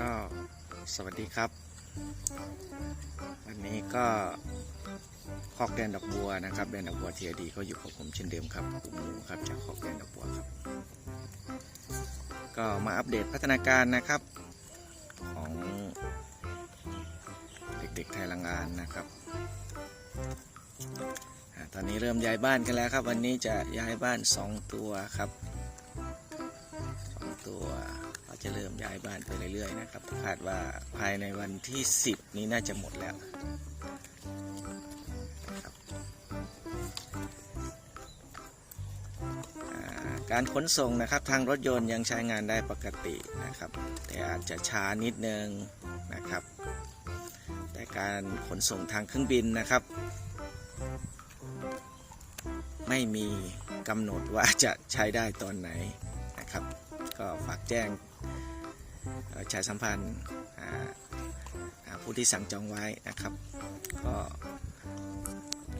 ก็สวัสดีครับ วันนี้ก็คอกแดนดอกบัวนะครับแดนดอกบัวเทียดีก็อยู่กับผมเช่นเดิมครับคุณหมูครับจากคอกแดนดอกบัวครับ ก็มาอัปเดตพัฒนาการนะครับของเด็กๆไทยลังงานนะครับตอนนี้เริ่มย้ายบ้านกันแล้วครับ วันนี้จะย้ายบ้านสองตัวครับ ตัวเราจะเริ่มย้ายบ้านไปเรื่อยๆนะครับคาดว่าภายในวันที่ 10 นี้น่าจะหมดแล้วนะครับการขนส่งนะครับทางรถยนต์ยังใช้งานได้ปกตินะครับ แต่อาจจะช้านิดนึงนะครับ แต่การขนส่งทางเครื่องบินนะครับ ไม่มีกำหนดว่าจะใช้ได้ตอนไหนนะครับ ก็ฝากแจ้งเอ่อประชาสัมพันธ์ผู้ที่สั่งจองไว้นะครับ ก็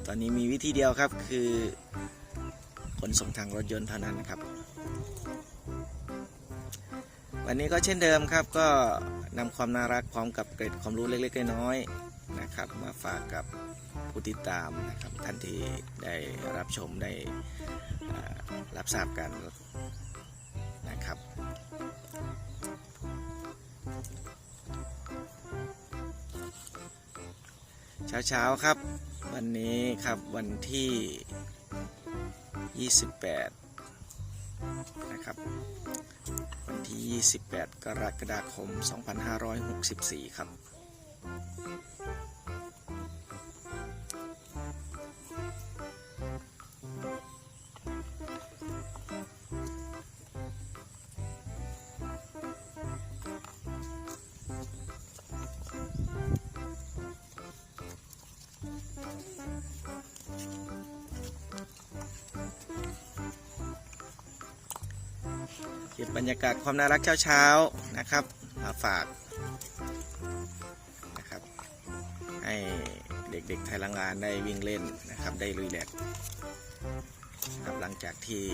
ตอนนี้มีวิธีเดียวครับคือขนส่งทางรถยนต์เท่านั้นครับ วันนี้ก็เช่นเดิมครับก็นำความน่ารักพร้อมกับเกร็ดความรู้เล็กๆน้อยๆนะครับ มาฝากกับผู้ติดตามนะครับท่านที่ได้รับชมได้รับทราบกัน เช้าๆครับ วันนี้ครับวันที่ 28 นะครับ วันที่ 28 กรกฎาคม 2564 ครับ เก็บบรรยากาศความน่ารักเช้าๆนะครับมาฝากนะครับ ให้เด็กๆไทยลังงานได้วิ่งเล่นนะครับ ได้รีแลกซ์นะครับหลังจากที่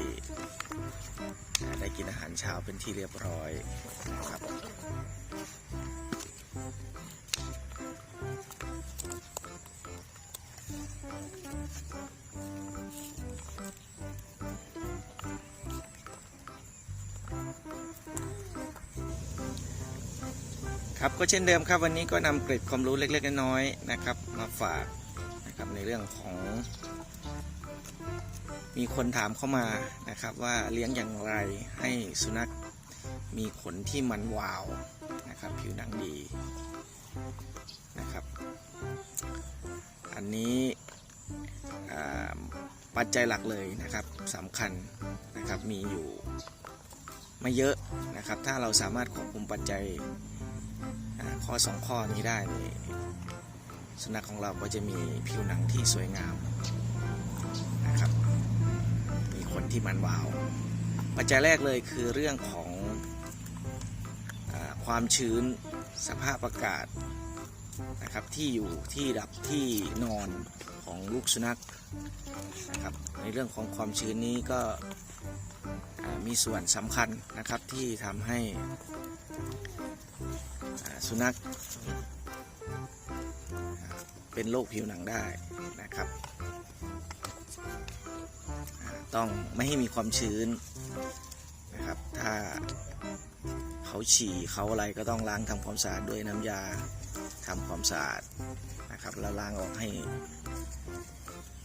ได้กินอาหารเช้าเป็นที่เรียบร้อยนะครับ ครับก็เช่นเดิมครับวันนี้ก็นำเกร็ดความรู้เล็กๆน้อยๆนะครับ มาฝากนะครับในเรื่องของ มีคนถามเข้ามานะครับ ว่าเลี้ยงอย่างไรให้สุนัขมีขนที่มันวาวนะครับผิวหนังดีนะครับ อันนี้ปัจจัยหลักเลยนะครับสำคัญนะครับมีอยู่ไม่เยอะนะครับ ถ้าเราสามารถควบคุมปัจจัย ข้อสองข้อนี้ได้สุนัขของเราก็จะมีผิวหนังที่สวยงามนะครับ มีขนที่มันวาว ปัจจัยแรกเลยคือเรื่องของอความชื้นสภาพอากาศนะครับที่อยู่ที่ดับที่นอนของลูกสุนัขนะครับในเรื่องของความชื้นนี้ก็มีส่วนสำคัญนะครับที่ทำให้ สุนัขเป็นโรคผิวหนังได้นะครับ ต้องไม่ให้มีความชื้นนะครับ ถ้าเขาฉี่เขาอะไรก็ต้องล้างทำความสะอาดด้วยน้ำยาทำความสะอาดนะครับแล้วล้างออกให้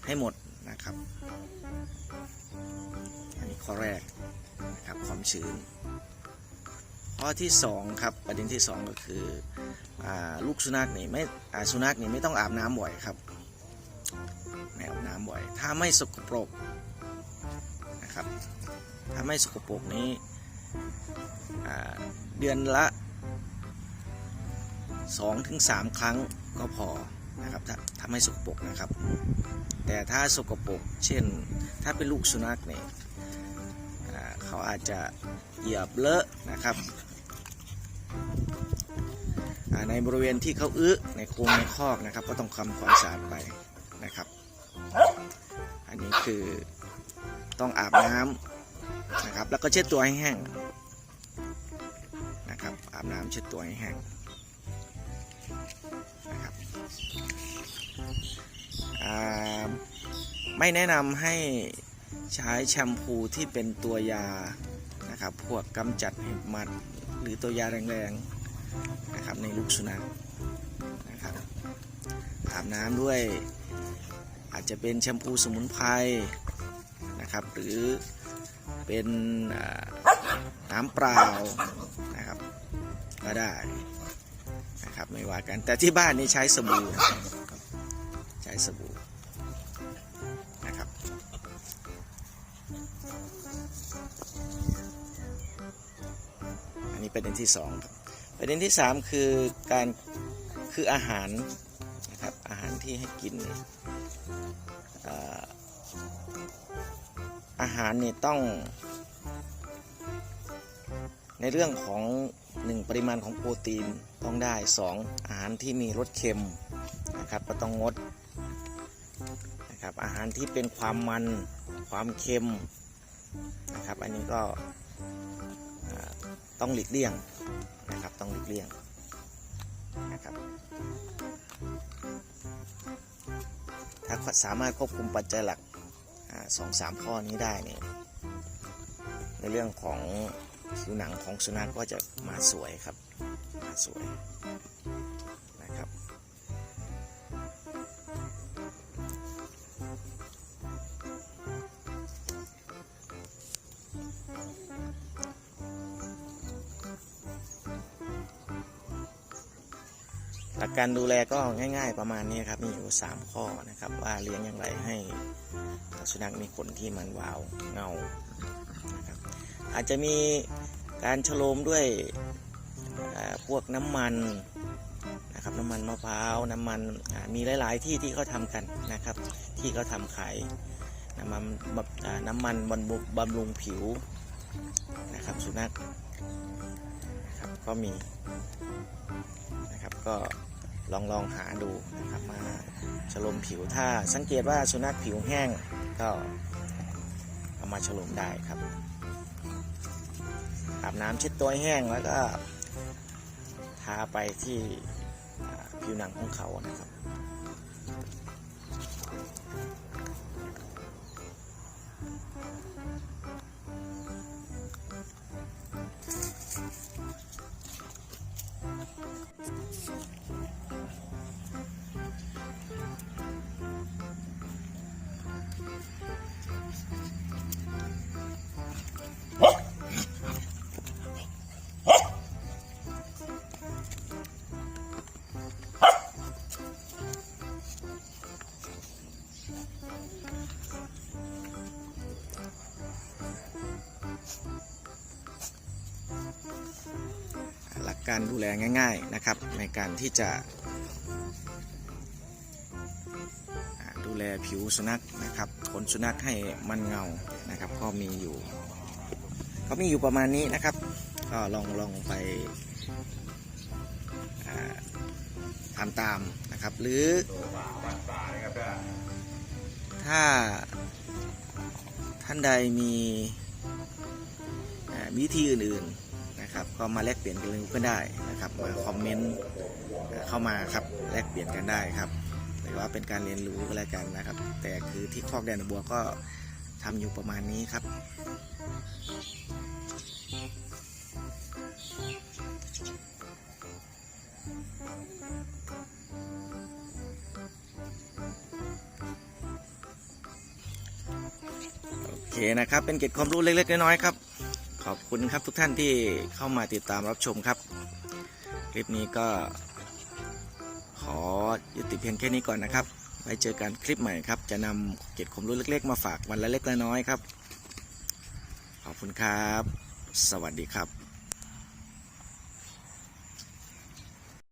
ให้หมดนะครับ อันนี้ข้อแรกนะครับความชื้น ข้อที่สองครับประเด็นที่สองก็คืออลูกสุนัขนี่ไม่สุนัขนี่ไม่ต้องอาบน้ำบ่อยครับไม่อาบน้ำบ่อย ถ้าไม่สกปรกนะครับถ้าไม่สกปรกนี้เดือนละ2-3ถึงครั้งก็พอนะครับถ้าถ้าไม่สกปรกนะครับ แต่ถ้าสกปรกเช่น ถ้าเป็นลูกสุนัขเนี่ย เขาอาจจะเหยียบเลอะนะครับในบริเวณที่เขาอื้อในโครงในคอกนะครับ ก็ต้องทำความสะอาดไปนะครับ อันนี้คือต้องอาบน้ำนะครับ แล้วก็เช็ดตัวให้แห้งนะครับ อาบน้ำเช็ดตัวให้แห้งนะครับไม่แนะนำให้ ใช้แชมพูที่เป็นตัวยานะครับพวกกำจัดเห็บหมัด หรือตัวยาแรงๆนะครับในลูกสุนัขนะครับอาบน้ำด้วย อาจจะเป็นแชมพูสมุนไพรนะครับ หรือเป็นน้ำเปล่านะครับก็ได้นะครับไม่ว่ากันแต่ที่บ้านนี่ใช้สบู่ใช้สบู่ อันนี้ประเด็นที่สองครับ ประเด็นที่สามคือการคืออาหารนะครับอาหารที่ให้กินเนี่ยอาหารนี่ต้อง ในเรื่องของหนึ่งปริมาณของโปรตีนต้องได้สองอาหารที่มีรสเค็มนะครับก็ต้องงดนะครับอาหารที่เป็นความมัน ความเค็มนะครับ อันนี้ก็ต้องหลีกเลี่ยงนะครับ ต้องหลีกเลี่ยงนะครับถ้าสามารถควบคุมปัจจัยหลักสองสามข้อนี้ได้เนี่ยในเรื่องของผิวหนังของสุนัขก็จะมาสวยครับมาสวยนะครับ การดูแลก็ง่าย ๆ ประมาณนี้ครับมีอยู่ 3 ข้อนะครับ ว่าเลี้ยงอย่างไรให้สุนัขมีขนที่มันวาวเงานะครับอาจจะมีการฉโลมด้วยพวกน้ำมันนะครับน้ำมันมะพร้าวน้ำมันมีหลาย ๆ ที่ที่เขาทำกันนะครับ ที่เขาทำขายน้ำมันบน้ำมันบำรุงบำรุงผิวนะครับสุนัขนะครับก็มีนะครับก็ ลองลองหาดูนะครับมาฉลมผิวถ้าสังเกตว่าสุนัขผิวแห้งก็เอามาฉลมได้ครับอาบน้ำเช็ดตัวให้แห้งแล้วก็ทาไปที่ผิวหนังของเขานะครับ การดูแลง่ายๆนะครับในการที่จะดูแลผิวสุนัขนะครับขนสุนัขให้มันเงานะครับ ก็มีอยู่ก็มีอยู่ประมาณนี้นะครับ ก็ลองลองไปทำตามนะครับ หรือถ้าท่านใดมีวิธีอื่นๆ นะครับก็มาแลกเปลี่ยนกันเลยก็ได้นะครับมาคอมเมนต์เข้ามาครับแลกเปลี่ยนกันได้ครับหรือว่าเป็นการเรียนรู้ก็แล้วกันนะครับ แต่คือที่คอกแดนบัวก็ทำอยู่ประมาณนี้ครับโอเคนะครับ เป็นเก็ดความรู้เล็กๆน้อยๆครับ ขอบคุณครับทุกท่านที่เข้ามาติดตามรับชมครับ คลิปนี้ก็ ขอยุติเพียงแค่นี้ก่อนนะครับ ไว้เจอกันคลิปใหม่ครับ จะนำเกร็ดความรู้เล็ก ๆ มาฝากวันละเล็กละน้อยครับ ขอบคุณครับ สวัสดีครับ